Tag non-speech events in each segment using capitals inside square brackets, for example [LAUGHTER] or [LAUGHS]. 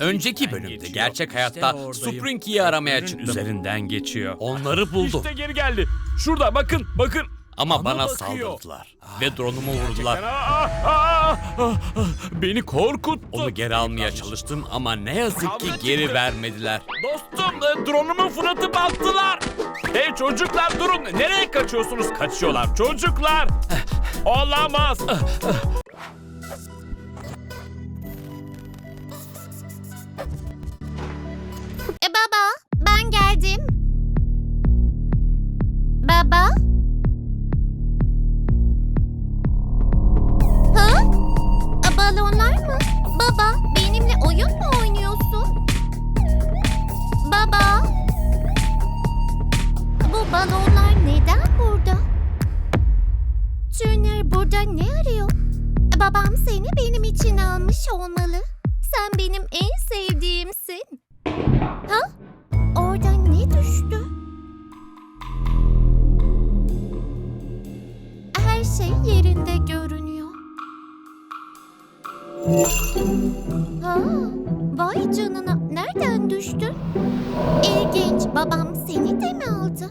Önceki bölümde gerçek hayatta Sprinky'yi aramaya çıktım. Üzerinden geçiyor. Onları buldum. İşte geri geldi. Şurada bakın bakın. Ama bana bakıyor. saldırdılar. Ve drone'umu vurdular. Aa, aa, aa, aa, Beni korkuttu. Onu geri almaya çalıştım ama ne yazık ki geri vermediler. Dostum e, dronumu fırlatıp attılar. Hey çocuklar durun. Nereye kaçıyorsunuz? Kaçıyorlar çocuklar. Olamaz. Baba, ben geldim. Baba? Ha? Balonlar mı? Baba, benimle oyun mu oynuyorsun? Baba? Bu balonlar neden burada? Junior burada ne arıyor? Babam seni benim için almış olmalı. Sen benim en sevdiğimsin. Vay canına nereden düştün? İlginç babam seni de mi aldı?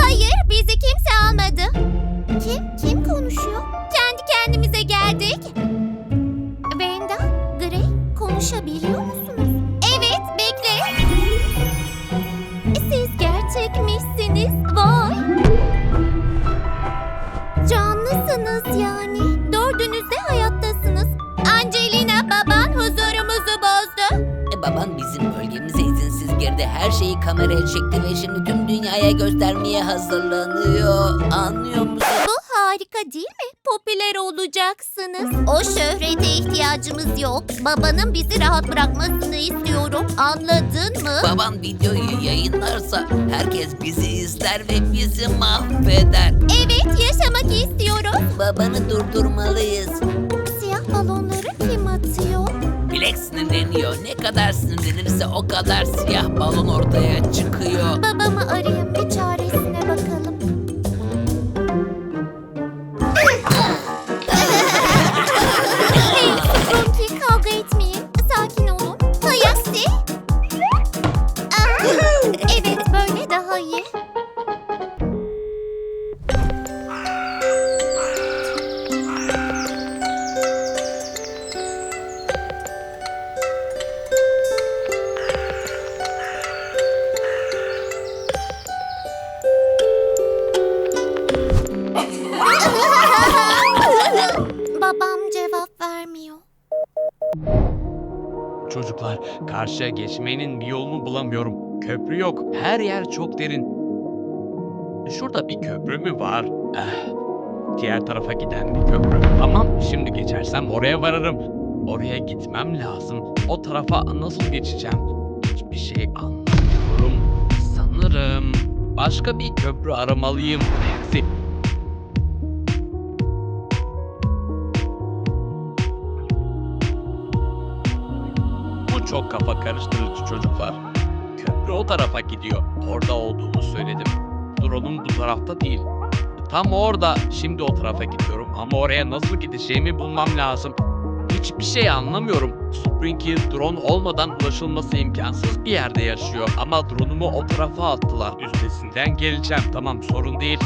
Hayır Her şeyi kameraya çekti ve şimdi tüm dünyaya göstermeye hazırlanıyor. Anlıyor musun? Bu harika değil mi? Popüler olacaksınız. O şöhrete ihtiyacımız yok. Babanın bizi rahat bırakmasını istiyorum. Anladın mı? Baban videoyu yayınlarsa herkes bizi izler ve bizi mahveder. Evet yaşamak istiyorum. Babanı durdurmalıyız. Siyah balonları kim? Bilek sinirleniyor. Ne kadar sinirlenirse o kadar siyah balon ortaya çıkıyor. Babamı arayayım bir çaresine karşıya geçmenin bir yolunu bulamıyorum. Köprü yok. Her yer çok derin. Şurada bir köprü mü var? Eh, diğer tarafa giden bir köprü. Tamam, şimdi geçersem oraya varırım. Oraya gitmem lazım. O tarafa nasıl geçeceğim? Hiçbir şey anlamıyorum. Sanırım başka bir köprü aramalıyım. Neyse, çok kafa karıştırıcı çocuklar. Köprü o tarafa gidiyor. Orada olduğunu söyledim. Drone'um bu tarafta değil. Tam orada. Şimdi o tarafa gidiyorum ama oraya nasıl gideceğimi bulmam lazım. Hiçbir şey anlamıyorum. Sprinky drone olmadan ulaşılması imkansız bir yerde yaşıyor. Ama drone'umu o tarafa attılar. Üstesinden geleceğim. Tamam sorun değil.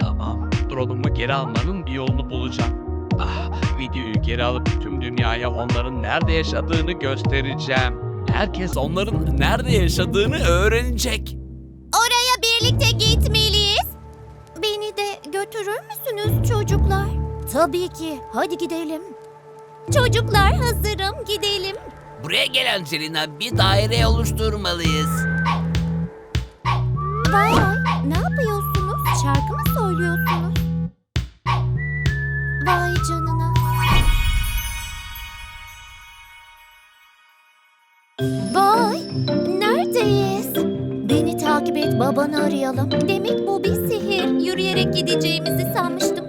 Tamam. Drone'umu geri almanın bir yolunu bulacağım. Ah, videoyu geri alıp tüm dünyaya onların nerede yaşadığını göstereceğim. Herkes onların nerede yaşadığını öğrenecek. Oraya birlikte gitmeliyiz. Beni de götürür müsünüz çocuklar? Tabii ki. Hadi gidelim. Çocuklar hazırım. Gidelim. Buraya gel Angelina. Bir daire oluşturmalıyız. Vay vay. Ne yapıyorsunuz? Şarkı mı söylüyorsunuz? Takip et babanı arayalım. Demek bu bir sihir. Yürüyerek gideceğimizi sanmıştım.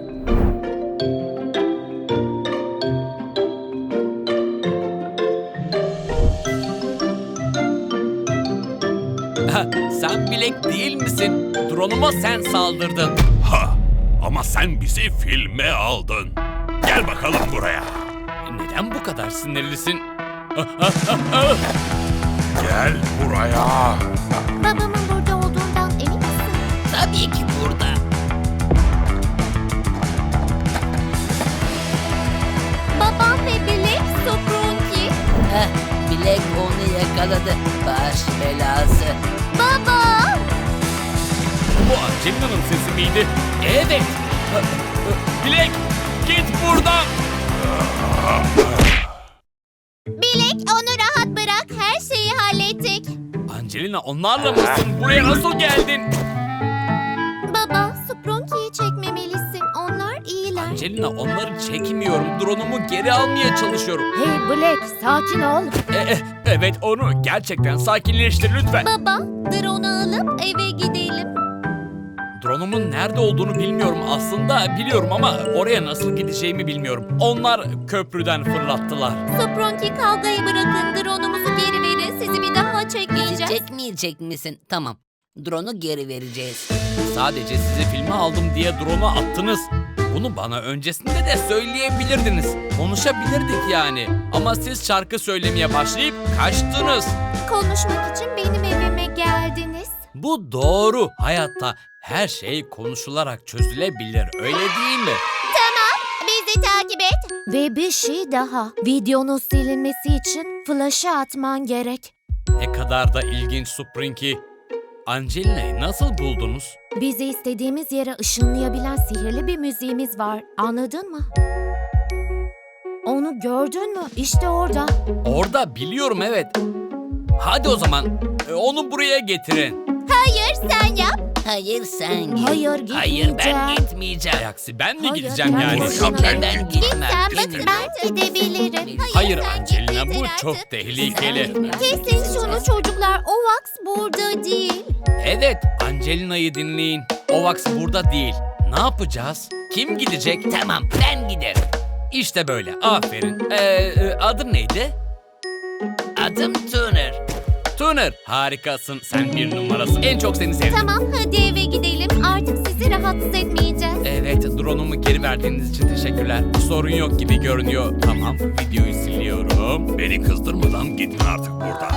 sen bilek değil misin? Drone'uma sen saldırdın. Ha! Ama sen bizi filme aldın. Gel bakalım buraya. Neden bu kadar sinirlisin? Buraya. Babamın yakaladı. Baş belası. Baba! Bu Angelina'nın sesi miydi? Evet. Bilek git buradan. Bilek onu rahat bırak. Her şeyi hallettik. Angelina onlarla mısın? Buraya nasıl geldin? Baba, Soprunki'yi çekmemelisin. Angelina onları çekmiyorum. Dronumu geri almaya çalışıyorum. Hey Black sakin ol. E, e, evet onu gerçekten sakinleştir lütfen. Baba, drone'u alıp eve gidelim. Dronumun nerede olduğunu bilmiyorum aslında biliyorum ama oraya nasıl gideceğimi bilmiyorum. Onlar köprüden fırlattılar. Soprunki kavgayı bırakın. Drone'umuzu geri verin. Sizi bir daha çekmeyeceğiz. Çekmeyecek misin? Tamam. Drone'u geri vereceğiz. Sadece sizi filme aldım diye drone'u attınız. Bunu bana öncesinde de söyleyebilirdiniz. Konuşabilirdik yani. Ama siz şarkı söylemeye başlayıp kaçtınız. Konuşmak için benim evime geldiniz. Bu doğru. Hayatta her şey konuşularak çözülebilir. Öyle değil mi? Bizi takip et. Ve bir şey daha. Videonun silinmesi için flash'ı atman gerek. Ne kadar da ilginç Sprinky. Angelina'yı nasıl buldunuz? Bizi istediğimiz yere ışınlayabilen sihirli bir müziğimiz var. Anladın mı? Onu gördün mü? İşte orada. Orada biliyorum evet. Hadi o zaman e, onu buraya getirin. Hayır sen yap. Hayır sen git. Hayır, Hayır ben gitmeyeceğim. gitmeyeceğim. Aksi ben mi Hayır, gideceğim ben yani? gideceğim. Kesinlikle ben Git gitmem. sen bak Gitmem. ben gidebilirim. Hayır sen Angelina bu artık. çok tehlikeli. Kesin şunu çocuklar. O Vax burada değil. Evet Angelina'yı dinleyin. Ovax burada değil. Ne yapacağız? Kim gidecek? Tamam ben giderim. İşte böyle. Aferin. Ee, e, adın neydi? Adım Tuner. Tuner. Harikasın. Sen bir numarasın. En çok seni sevdim. Tamam hadi eve gidelim. Artık sizi rahatsız etmeyeceğiz. Evet, drone'umu geri verdiğiniz için teşekkürler. Sorun yok gibi görünüyor. Tamam, videoyu siliyorum. Beni kızdırmadan gidin artık buradan.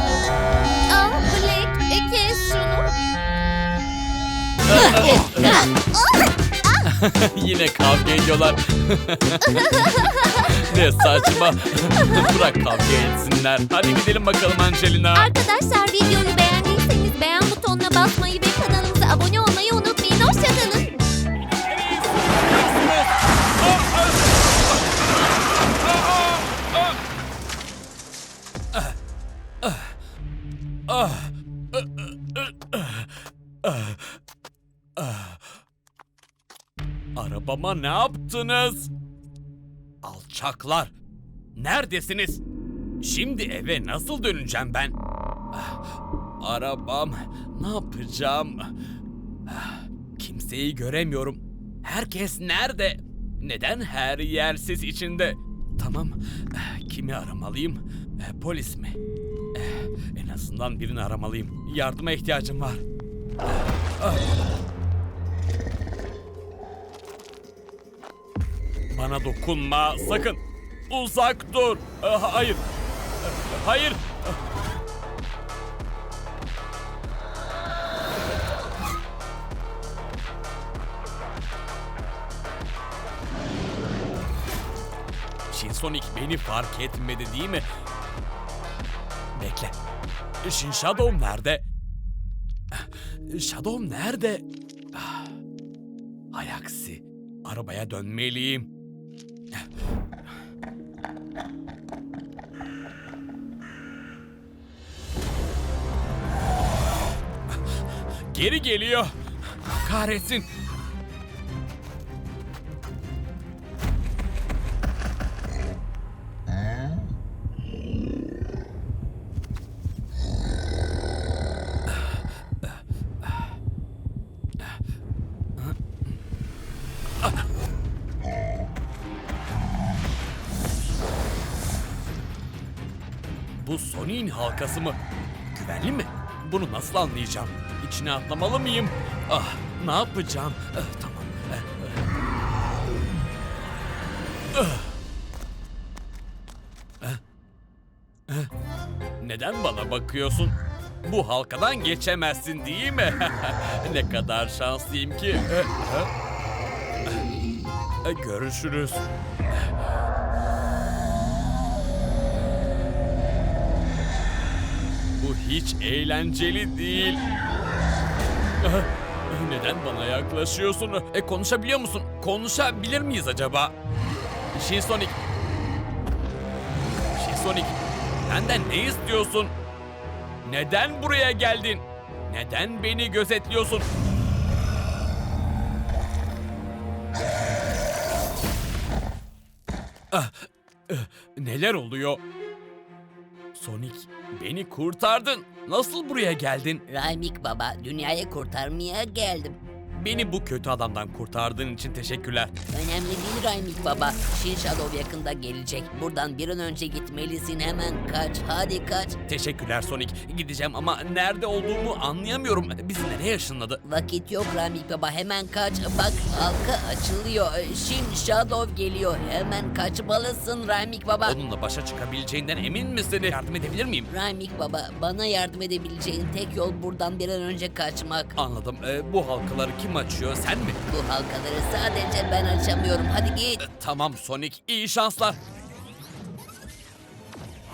Aa Black e, kes şunu. [LAUGHS] [LAUGHS] Yine kavga ediyorlar. [LAUGHS] ne saçma. [LAUGHS] Bırak kavga etsinler. Hadi gidelim bakalım Angelina. Arkadaşlar videoyu beğendiyseniz beğen butonuna basmayı ne yaptınız? Alçaklar. Neredesiniz? Şimdi eve nasıl döneceğim ben? Ah, Arabam. Ne yapacağım? Ah, Kimseyi göremiyorum. Herkes nerede? Neden her yer sis içinde? Tamam. ah, Kimi aramalıyım? Eh, Polis mi? Eh, En azından birini aramalıyım. Yardıma ihtiyacım var. Bana dokunma sakın. Uzak dur. Ah, Hayır. Hayır. Shinsonic beni fark etmedi değil mi? Bekle. Shin Shadow nerede? Shadow nerede? Ah, Hay aksi. Arabaya dönmeliyim. Geri geliyor. Kahretsin. Bu Sony'in halkası mı? Güvenli mi? Bunu nasıl anlayacağım? İçine atlamalı mıyım? Ah, ne yapacağım? Ah, tamam. Ah. Neden bana bakıyorsun? Bu halkadan geçemezsin değil mi? [LAUGHS] ne kadar şanslıyım ki. Görüşürüz. Bu hiç eğlenceli değil. Neden bana yaklaşıyorsun? E konuşabiliyor musun? Konuşabilir miyiz acaba? Shinsonic. Shinsonic. Benden ne istiyorsun? Neden buraya geldin? Neden beni gözetliyorsun? Ah, eh, neler oluyor? Sonic, beni kurtardın. Nasıl buraya geldin? Raymik baba dünyayı kurtarmaya geldim. Beni bu kötü adamdan kurtardığın için teşekkürler. Önemli değil Raymik baba. Shin Shadow yakında gelecek. Buradan bir an önce gitmelisin hemen kaç. Hadi kaç. Teşekkürler Sonic. Gideceğim ama nerede olduğumu anlayamıyorum. Bizi nereye ışınladı? Vakit yok Raymik baba hemen kaç. Bak halka açılıyor. Shin Shadow geliyor. Hemen kaçmalısın Raymik baba. Onunla başa çıkabileceğinden emin misin? Yardım edebilir miyim? Raymik baba bana yardım edebileceğin tek yol buradan bir an önce kaçmak. Anladım. Ee, bu halkaları kim açıyor? Sen mi? Bu halkaları sadece ben açamıyorum. Hadi git. Ee, tamam Sonic. İyi şanslar.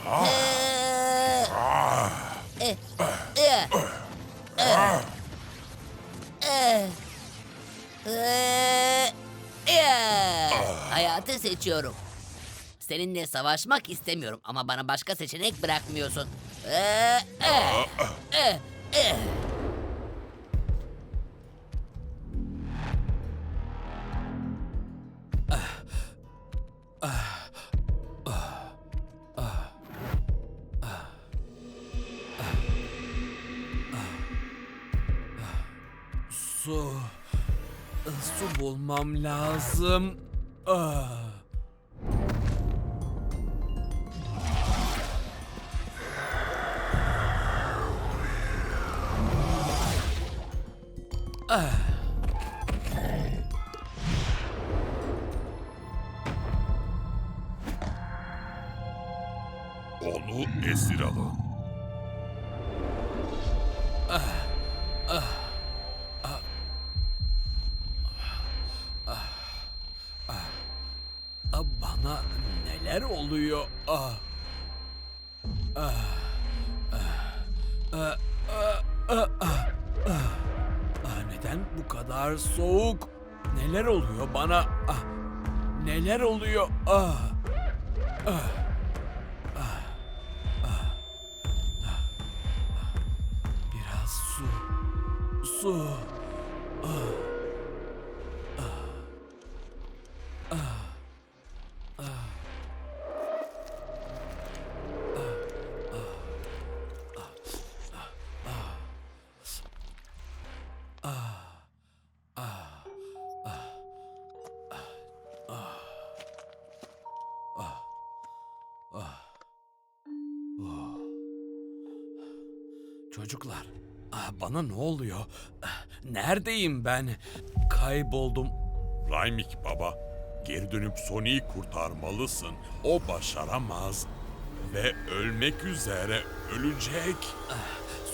Ee, eh, eh. Hayatı seçiyorum. Seninle savaşmak istemiyorum ama bana başka seçenek bırakmıyorsun. Eh, eh, eh, eh. Yapmam lazım. Ah. Onu esir alın. Oluyor? Ah. Ah. Ah. Ah. Ah. Ah. Ah. Ah. Ah, Neden bu kadar soğuk? Neler oluyor bana? Ah. Neler oluyor? Ah. Ah. Ah. Ah. Ah. Çocuklar, ah, bana ne oluyor? Ah, Neredeyim ben? Kayboldum. Raymik baba, geri dönüp Sonic'i kurtarmalısın. O başaramaz. Ve ölmek üzere ölecek.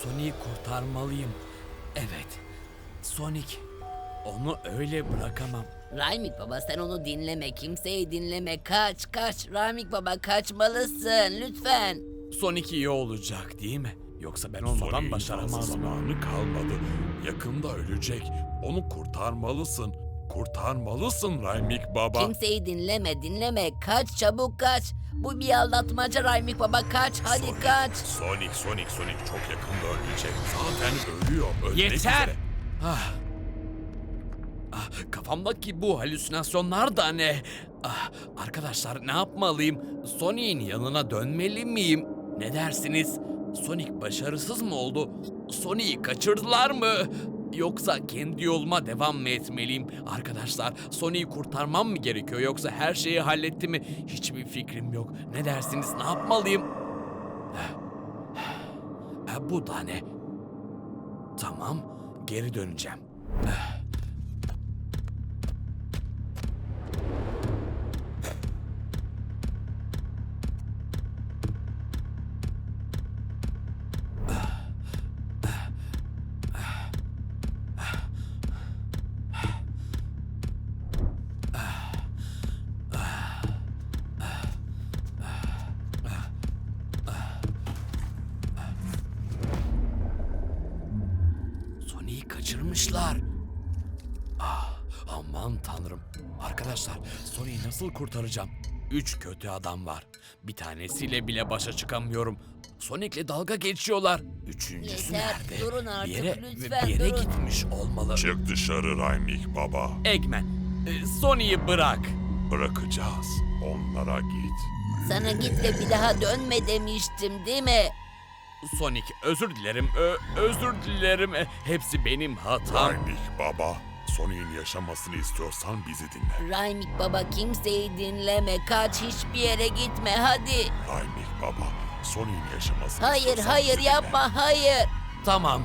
Sonic'i kurtarmalıyım. Evet, Sonic. Onu öyle bırakamam. Raymik baba sen onu dinleme. Kimseyi dinleme. Kaç kaç. Raymik baba kaçmalısın. Lütfen. Sonic iyi olacak değil mi? Yoksa ben olmadan başaramaz zamanı kalmadı. Yakında ölecek. Onu kurtarmalısın. Kurtarmalısın Raymik baba. Kimseyi dinleme dinleme. Kaç çabuk kaç. Bu bir aldatmaca Raymik baba kaç. Hadi Sonic, kaç. Sonic, Sonic, Sonic çok yakında ölecek. Zaten ölüyor. Ölmek Yeter! üzere. Ah. Ah, kafamdaki bu halüsinasyonlar da ne? Ah, arkadaşlar ne yapmalıyım? Sonic'in yanına dönmeli miyim? Ne dersiniz? Sonic başarısız mı oldu? Sonic'i kaçırdılar mı? Yoksa kendi yoluma devam mı etmeliyim? Arkadaşlar Sonic'i kurtarmam mı gerekiyor yoksa her şeyi halletti mi? Hiçbir fikrim yok. Ne dersiniz? Ne yapmalıyım? Ah, bu da ne? Tamam, geri döneceğim. Kaçırmışlar. Ah, aman tanrım. Arkadaşlar Sony'yi nasıl kurtaracağım? Üç kötü adam var. Bir tanesiyle bile başa çıkamıyorum. Sonic'le dalga geçiyorlar. Üçüncüsü Yeter, nerede? durun artık, bir yere, lütfen bir yere durun. gitmiş olmalı. Çık dışarı Raymik baba. Eggman, e, Sony'yi bırak. Bırakacağız. Onlara git. Sana git de bir daha dönme demiştim değil mi? Sonic özür dilerim, ö- özür dilerim. E, Hepsi benim hatam. Raymik baba. Sony'in yaşamasını istiyorsan bizi dinle. Raymik baba kimseyi dinleme. Kaç hiçbir yere gitme hadi. Raymik baba. Sony'in yaşamasını Hayır istiyorsan hayır bizi dinle. yapma hayır. Tamam.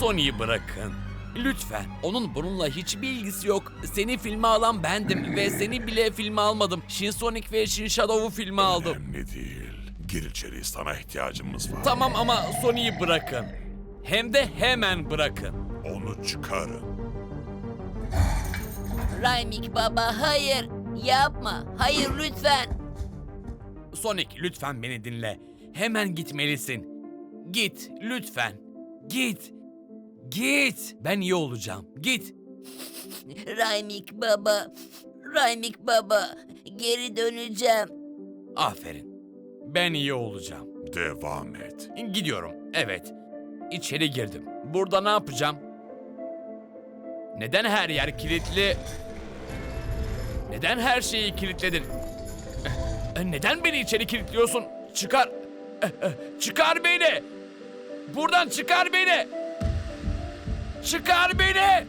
Sony'yi bırakın. Lütfen. Onun bununla hiçbir ilgisi yok. Seni filme alan bendim ve seni bile filme almadım. Shin Sonic ve Shin Shadow'u filme aldım. Önemli değil. Gir içeri sana ihtiyacımız var. Tamam ama Sony'yi bırakın. Hem de hemen bırakın. Onu çıkarın. Raymik baba hayır. Yapma. Hayır lütfen. Sonic lütfen beni dinle. Hemen gitmelisin. Git lütfen. Git. Git. Ben iyi olacağım. Git. Raymik baba. Raymik baba. Geri döneceğim. Aferin. Ben iyi olacağım. Devam et. Gidiyorum. Evet. İçeri girdim. Burada ne yapacağım? Neden her yer kilitli? Neden her şeyi kilitledin? Eh, Neden beni içeri kilitliyorsun? Çıkar. Eh, eh, Çıkar beni. Buradan çıkar beni. Çıkar beni.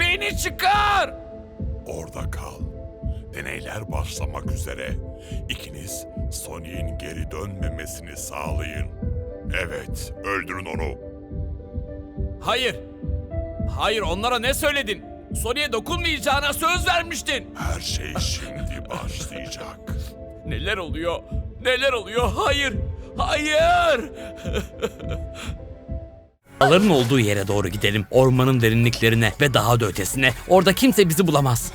Beni çıkar. Orada kal. Deneyler başlamak üzere. İkiniz Sony'in geri dönmemesini sağlayın. Evet, öldürün onu. Hayır. Hayır onlara ne söyledin? Sony'e dokunmayacağına söz vermiştin. Her şey şimdi başlayacak. [LAUGHS] Neler oluyor? Neler oluyor? Hayır! Hayır! [LAUGHS] Dağların olduğu yere doğru gidelim. Ormanın derinliklerine ve daha da ötesine. Orada kimse bizi bulamaz.